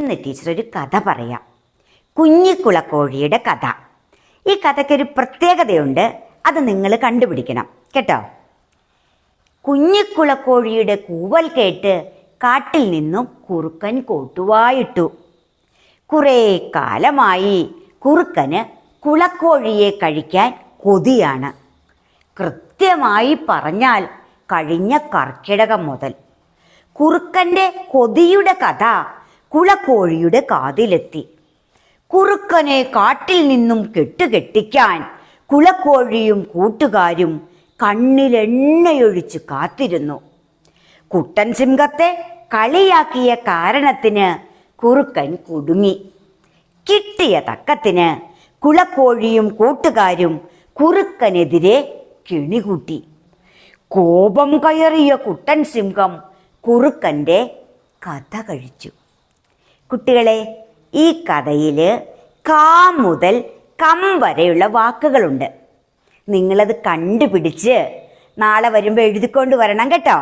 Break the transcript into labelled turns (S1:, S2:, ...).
S1: ഇന്ന് ടീച്ചർ ഒരു കഥ പറയാം. കുഞ്ഞിക്കുളക്കോഴിയുടെ കഥ. ഈ കഥയ്ക്കൊരു പ്രത്യേകതയുണ്ട്. അത് നിങ്ങൾ കണ്ടുപിടിക്കണം. കേട്ടോ? കുഞ്ഞിക്കുളക്കോഴിയുടെ കൂവൽ കേട്ട് കാട്ടിൽ നിന്നും കുറുക്കൻ കോട്ടുവായിട്ടു. കുറേ കാലമായി കുറുക്കന് കുളക്കോഴിയെ കഴിക്കാൻ കൊതിയാണ്. കൃത്യമായി പറഞ്ഞാൽ കഴിഞ്ഞ കർക്കിടകം മുതൽ. കുറുക്കന്റെ കൊതിയുടെ കഥ കുളക്കോഴിയുടെ കാതിലെത്തി. കുറുക്കനെ കാട്ടിൽ നിന്നും കെട്ടുകെട്ടിക്കാൻ കുളക്കോഴിയും കൂട്ടുകാരും കണ്ണിലെണ്ണയൊഴിച്ച് കാത്തിരുന്നു. കുട്ടൻ സിംഹത്തെ കളിയാക്കിയ കാരണത്തിന് കുറുക്കൻ കുടുങ്ങി. കിട്ടിയ തക്കത്തിന് കുളക്കോഴിയും കൂട്ടുകാരും കുറുക്കനെതിരെ കിണികൂട്ടി. കോപം കയറിയ കുട്ടൻ സിംഹം കുറുക്കന്റെ കഥ കഴിച്ചു. കുട്ടികളെ ഈ കഥയിൽ കാ മുതൽ കം വരെയുള്ള വാക്കുകളുണ്ട്. നിങ്ങളത് കണ്ടുപിടിച്ച് നാളെ വരുമ്പോൾ എഴുതിക്കൊണ്ട് വരണം കേട്ടോ.